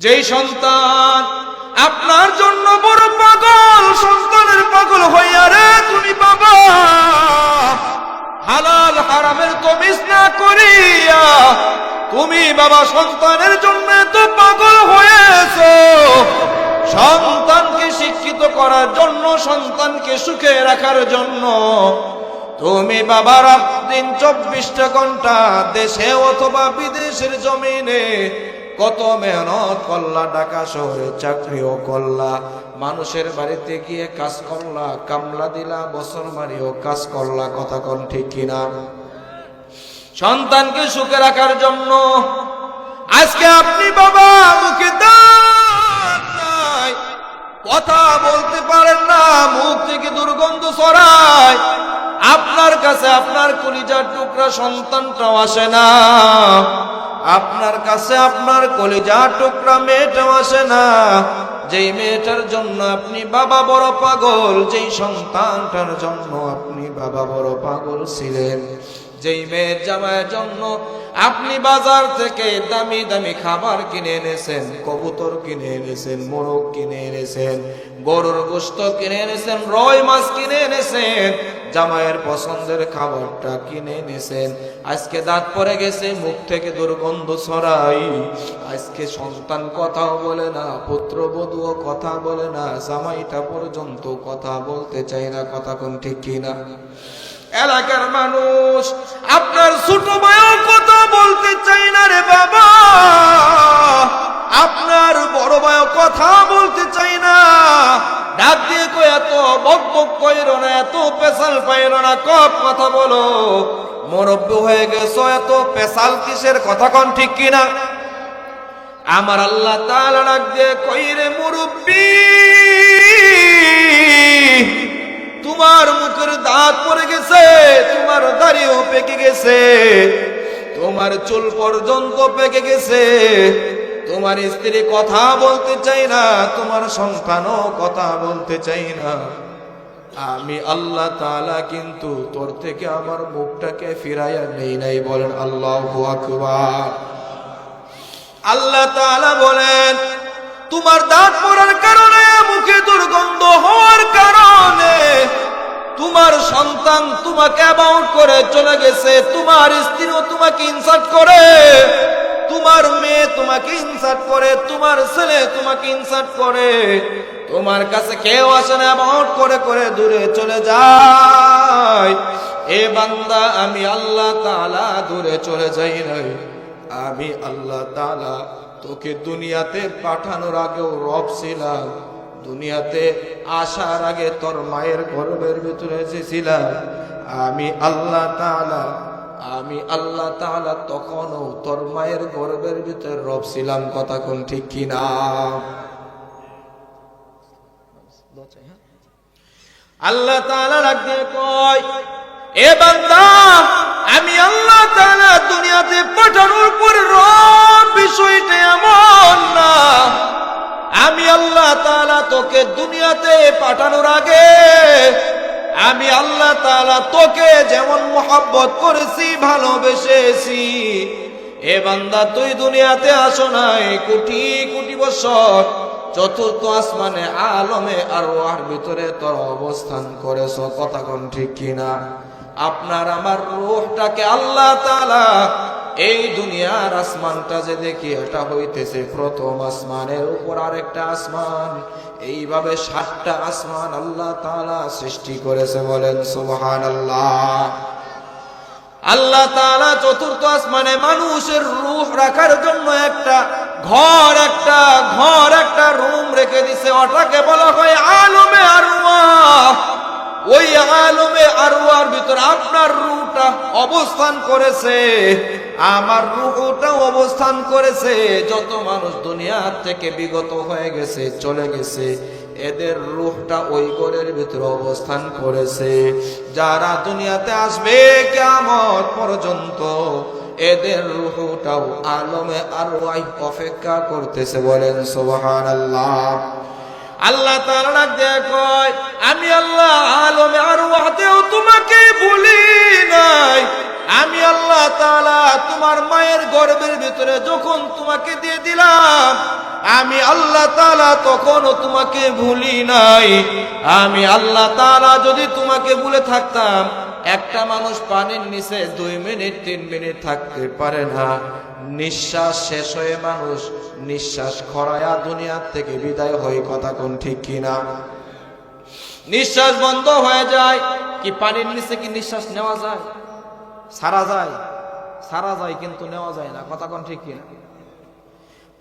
যেই সন্তান, আপনার জন্য বড় পাগল, সন্তানের পাগল হইয়া রে তুমি বাবা। হালাল হারামের তমিজ না করিয়া তুমি বাবা সন্তানের জন্য তো পাগল হয়েছো। সন্তানকে শিক্ষিত করার জন্য, সন্তানকে সুখে রাখার জন্য তুমি বাবা রাত দিন চব্বিশটা ঘণ্টা দেশে অথবা বিদেশের জমিনে কত মেহনত করলা, ঢাকা শহরে চাকরিও করলা, মানুষের বাড়িতে গিয়ে কাজ করলা, কামলা দিলা, বছর মারিও কাজ করলা, কথা কন ঠিক কিনা? সন্তানকে সুখে রাখার জন্য আজকে আপনি বাবা মুখে কথা বলতে পারেন না, মুখ থেকে দুর্গন্ধ ছড়ায়। আপনার কাছে আপনার কলিজার টুকরা সন্তানটাও আসে না। আপনার কাছে আপনার কলিজার টুকরা মেয়েটাও আসে না। যেই মেয়েটার জন্য আপনি বাবা বড় পাগল, যেই সন্তানটার জন্য আপনি বাবা বড় পাগল ছিলেন। যেই মেয়ের জামাইয়ের জন্য আপনি বাজার থেকে দামি দামি খাবার কিনে এনেছেন, কবুতর কিনে এনেছেন, মোরগ কিনে এনেছেন গরুর গোস্ত কিনে এনেছেন, রয় মাছ কিনে এনেছেন, জামাইয়ের পছন্দের খাবারটা কিনে এনেছেন। আজকে দাঁত পরে গেছে, মুখ থেকে দুর্গন্ধ ছড়াই। আজকে সন্তান কথাও বলে না পুত্রবধূও কথা বলে না, জামাইটা পর্যন্ত কথা বলতে চাই না, কথা কোন ঠিক কিনা? এলাকার মানুষ, আপনার ছোট ভাইও কথা বলতে চাই না রে বাবা। বক বক কইর না, এত পেশাল পাইল না, কপ কথা বলো। মুরব্বী হয়ে গেছো, এত পেশাল কিসের কথা কোন ঠিক কিনা? আমার আল্লাহ তাআলা ডাক দিয়ে কইরে মুরব্বী? তোমার মুখের দাঁত পড়ে গেছে, তোমার দাড়িও পেকে গেছে, তোমার চুল পর্যন্ত পেকে গেছে। তোমার স্ত্রী কথা বলতে চাই না, তোমার সন্তানও কথা বলতে চাই না। আমি আল্লাহ তাআলা কিন্তু তোর থেকে আমার মুখটাকে ফিরাইয়া নেই নাই। বলেন, আল্লাহ আকবার। আল্লাহ তাআলা বলেন, তোমার দাঁত পড়ার কারণে, মুখে দুর্গন্ধ হওয়ার কারণে তোমার সন্তান তোমাকে অ্যাবাউন্ট করে চলে গেছে, তোমার স্ত্রীও তোমাকে ইনসার্ট করে। তোমার মেয়ে তোমাকে ইনসার্ট করে, তোমার ছেলে তোমাকে ইনসার্ট করে। তোমার কাছে কেউ আসে না অ্যাবাউন্ট করে করে দূরে চলে যায়। এ বান্দা, আমি আল্লাহ তালা দূরে চলে যাই নাই। আমি আল্লাহ তালা তোকে দুনিয়াতে পাঠানোর আগেও রব ছিলাম। দুনিয়াতে আসার আগে তোর মায়ের গর্ভের ভিতরে এসেছিলাম। আমি আল্লাহ তাআলা আমি আল্লাহ তাআলা তখনও তোর মায়ের গর্ভের ভিতরে রব ছিলাম, কথা কোন ঠিক কিনা? আল্লাহ তাআলা রাখতে কয় এ বান্দা, আমি আল্লাহ তাআলা দুনিয়াতে পাঠানোর পর রব বিষয়টা এমন না। আমি আল্লাহ তাআলা তোকে দুনিয়াতে পাঠানোর আগে আমি আল্লাহ তালা তোকে যেমন মোহাব্বত করেছি, ভালোবেসেছি। এ বান্দা, তুই দুনিয়াতে আসো নাই, কোটি কোটি বছর চতুর্থ আসমানে, আলমে আর ওয়ার ভিতরে তোর অবস্থান করেছ। কথা কোন ঠিক কিনা? আপনার আমার রূহটাকে আল্লাহ তাআলা এই দুনিয়ার আসমানটা যে দেখি, এটা হইতেছে প্রথম আসমানের উপর আরেকটা আসমান। এইভাবে সাতটা আসমান আল্লাহ তালা সৃষ্টি করেছে বলেন, সুবহানাল্লাহ। আল্লাহ তাআলা চতুর্থ আসমানে মানুষের রূহ রাখার জন্য একটা ঘর একটা ঘর, একটা রুম রেখে দিছে। ওটাকে বলা হয় আলমে আরওয়া ওই আলমে আরওয়ার ভিতর আপনার রুহটা অবস্থান করেছে। আমার রুহটাও অবস্থান করেছে। যত মানুষ দুনিয়ার থেকে বিগত হয়ে গেছে, চলে গেছে, এদের রূহটা ওই ঘরের ভিতরে অবস্থান করেছে। যারা দুনিয়াতে আসবে কেমন পর্যন্ত, এদের রুহটাও আলমে আর অপেক্ষা করতেছে। বলেন সোহান আল্লাহ আল্লাহ তার ডাক কয়, আমি আল্লাহ আলমে আর ওয়াদেও তোমাকে ভুলি নাই। আমি আল্লাহ তাআলা তোমার মায়ের গর্বের ভিতরে যখন তোমাকে দিয়ে দিলাম আমি আল্লাহ তালা তখনও তোমাকে ভুলি নাই। আমি আল্লাহ তাআলা যদি তোমাকে ভুলে থাকতাম, একটা মানুষ পানির নিচে দুই মিনিট, তিন মিনিট থাকতে পারে না। নিঃশ্বাস শেষ হয়ে মানুষ নিঃশ্বাস খরায়া দুনিয়ার থেকে বিদায় হয়ে, কথা কোন ঠিক কিনা? নিঃশ্বাস বন্ধ হয়ে যায়, কি পানির নিচে কি নিঃশ্বাস নেওয়া যায়? সারা যায়। সারা যায় কিন্তু নেওয়া যায় না, কথা কোন ঠিক কিনা?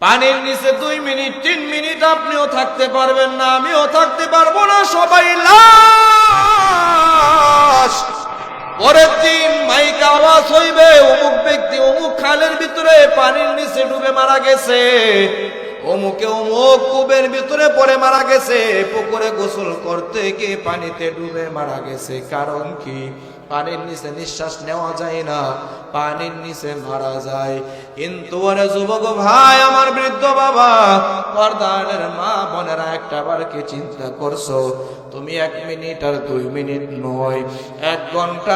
পানির নিচে দুই মিনিট, তিন মিনিট আপনিও থাকতে পারবেন না, আমিও থাকতে পারব না, সবাই লাশ। পরের দিন মাইক আওয়াজ হইবে, অমুক ব্যক্তি অমুক খালের ভিতরে পানির নিচে ডুবে মারা গেছে। অমুকে অমুক কুবের ভিতরে পড়ে মারা গেছে, পুকুরে গোসল করতে গিয়ে পানিতে ডুবে মারা গেছে। কারণ কি? পানির নিচে নিঃশ্বাস নেওয়া যায় না, পানির নিচে মারা যায়। কিন্তু ওরে যুবক ভাই, আমার বৃদ্ধ বাবা পর্দানের মা বোনেরা একটা বার কি চিন্তা করছ? তুমি এক মিনিট আর দুই মিনিট নয়, এক ঘণ্টা